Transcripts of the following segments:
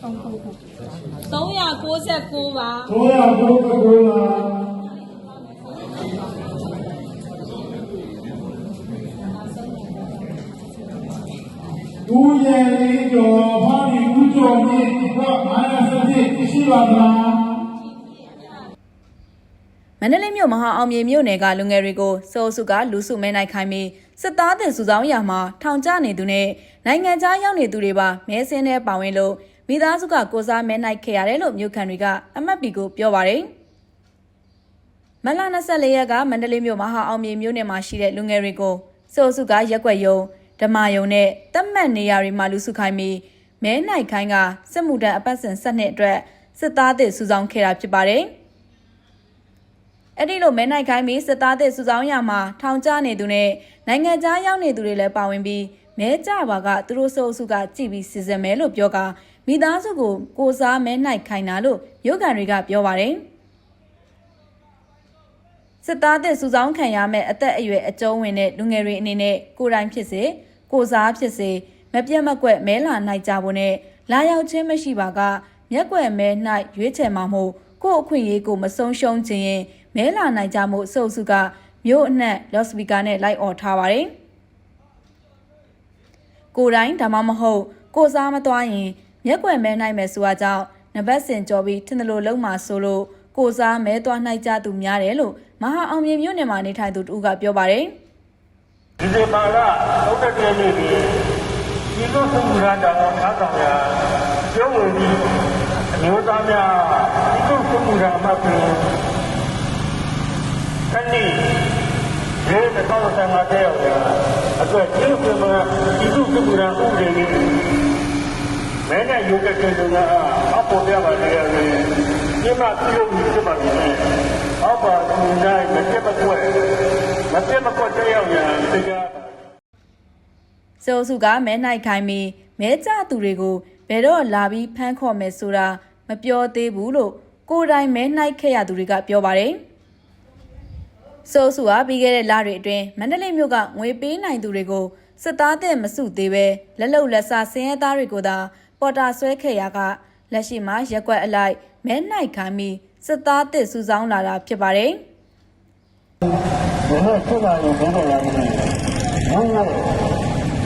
399ပါဆိုရဘုရားကိုလာဦးရဲ့လေးကျော်ဖောင်းဒီဦးကျော်မြင့်တော့မာနစတိရှိပါမလားမန္တလေးမြို့မဟာအောင်မြေမြို့နယ်ကလူငယ်တွေကိုစိုးစုကလူစုမဲနိုင်ခိုင်းပြီးစစ်သားတင်စုဆောင်ရာမှာထောင်ကျနေသူနဲ့နိုင်ငံခြားရောက်နေသူတွေပါမဲဆင်းတဲ့ပါဝင်လို့ မိသားစုကကိုစားမဲနိုင်ခဲ့ရတယ်လို့မြို့ခံတွေကအမတ်ပီကိုပြောပါတယ်မလ24ရက်ကမန္တလေးမြို့မဟာအောင်မြေမြို့နယ်မှာရှိတဲ့လူငယ်တွေကိုစိုးစုကရက်ွက်ယုံဓမ္မယုံနဲ့တတ်မှတ်နေရာတွေမှာလူစုခိုင်းပြီးမဲနိုင်ခိုင်းကစစ်မှုထမ်းအပတ်စဉ်7နှစ်အတွက်စစ်သားတင်စုဆောင်ခဲ့တာဖြစ်ပါတယ်။အဲ့ဒီလိုမဲနိုင်ခိုင်းပြီးစစ်သားတဲ့စုဆောင်ရမှာထောင်ကျနေသူနဲ့နိုင်ငံခြားရောက်နေသူတွေလည်းပါဝင်ပြီး မဲကြပါကသူတို့စိုးစုကကြည်ပြီးစီစဉ်မဲလို့ပြောကမိသားစုကိုကိုစားမဲနိုင်ခိုင်းတာလို့ရုပ်ကန်တွေကပြောပါတယ်စစ်သားတဲ့စုဆောင်ခံရမဲ့အသက်အရွယ်အကျုံးဝင်တဲ့လူငယ်တွေအနေနဲ့ကိုယ်တိုင်ဖြစ်စေကိုစားဖြစ်စေမပြတ်မကွက်မဲလာနိုင်ကြဖို့နဲ့လာရောက်ခြင်းမရှိပါကမျက်ကွယ်မဲ၌ရွေးချယ်မှာမို့ကို့အခွင့်အရေးကိုမဆုံးရှုံးခြင်းရင်မဲလာနိုင်ကြမှုအစုပ်စုကမြို့အနှံ့လော့စပီကာနဲ့လိုက်អော်ထားပါတယ် ကိုယ်တိုင်ဒါမှမဟုတ်ကိုစားမသွားရင်မျက်ကွယ်မဲနိုင်မယ်ဆိုအကြောင်းနဘတ်စင်ကြောပြီးထင်တယ်လို့လုံးမှာဆိုလို့ကိုစားမဲသွားနိုင်ကြသူများတယ်လို့မဟာအောင်မြေမြို့နယ်မှာနေထိုင်သူတူကပြောပါတယ်ဒီဇင်ဘာလ31ရက်နေ့ဒီဒီလိုဆုံးမရတာကိုအားဆောင်ရာကျုံးဝင်ပြီးအမျိုးသားများဒီလိုဆုံးမရအမှတ်ပြုခဏီ ဒီတော့ဆံမတဲ့ရောက်တာအတွက်ဒီလိုဆုံးမရဒီလိုဆုံးမရဥပဒေလေးမဲနဲ့ရုပ်ကတဲ့လူကအပေါ်ပြပါလေရတယ်ဒီမှာပြုလို့ဖြစ်ပါလိမ့်မယ်အောက်ပါသူနိုင်မပြတ်မကွက်မပြတ်မကွက်တဲ့ရောက်ရင်တရားစိုးစုကမဲနိုင်ခိုင်းပြီးမဲကြသူတွေကိုဘယ်တော့လာပြီးဖမ်းခေါ်မယ်ဆိုတာမပြောသေးဘူးလို့ကိုယ်တိုင်မဲနိုင်ခဲ့ရသူတွေကပြောပါတယ်။ စိုးစုကပြီးခဲ့တဲ့လတွေအတွင်းမန္တလေးမြို့ကငွေပေးနိုင်သူတွေကိုစစ်သားတဲ့မစုသေးပဲလက်လုံလက်စားစင်းရဲသားတွေကိုသာပေါ်တာဆွဲခဲ့ရကလက်ရှိမှာရက်ွက်အလိုက်မဲနိုင်ခိုင်းပြီးစစ်သားတဲ့စုဆောင်းလာတာဖြစ်ပါတယ်။ဒီနေ့ဖြစ်လာရင်ဒီလိုလာနေတယ်။ဘုန်းကြီး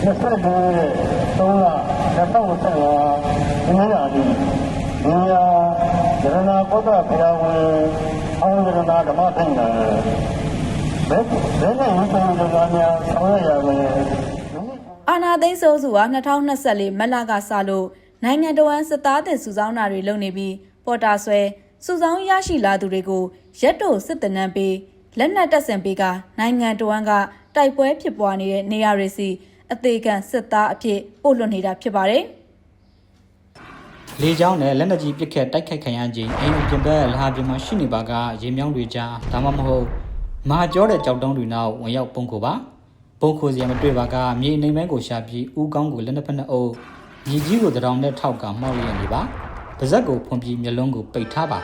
25ရက်3လ2025ဒီနေ့လာပြီ။ဒီဟာရဏပုဒ္ဒဘုရားဝင်အောင်ရဏဓမ္မသိညာ ဘယ်ဘယ်နဲ့ဝန်ဆောင်ကြများဆောင်ရရမလဲ။အာနာသိန်းစိုးစုဟာ2024မတ်လကစလို့နိုင်ငံတော်ဝန်စစ်သားတင်စုဆောင်းတာတွေလုပ်နေပြီးပေါ်တာဆွဲစုဆောင်းရရှိလာသူတွေကိုရက်တိုစစ်တနန်းပေးလက်နက်တပ်ဆင်ပေးကနိုင်ငံတော်ဝန်ကတိုက်ပွဲဖြစ်ပွားနေတဲ့နေရာတွေစီအသေးခံစစ်သားအဖြစ်ပို့လွှတ်နေတာဖြစ်ပါတယ်လေကြောင်းနဲ့လက်နက်ကြီးပစ်ခတ်တိုက်ခိုက်ခံရခြင်းအိမ်ပြင်ဘက်လဟာပြင်မှာရှိနေပါကရေမြောင်းတွေကြားဒါမှမဟုတ် မဟာကျောတဲ့ကြောက်တုံးတွေနောက်ဝင်ရောက်ပုံခိုပါပုံခိုစရာမတွေ့ပါကမြေအနေမဲကိုရှာပြီးဥကောင်းကိုလက်နှစ်ဖက်နှစ်အုပ်မြေကြီးကိုတရောင်နဲ့ထောက်ကမှောက်ရနေပါပါဇက်ကိုဖွန်ပြီးမျက်လုံးကိုပိတ်ထားပါ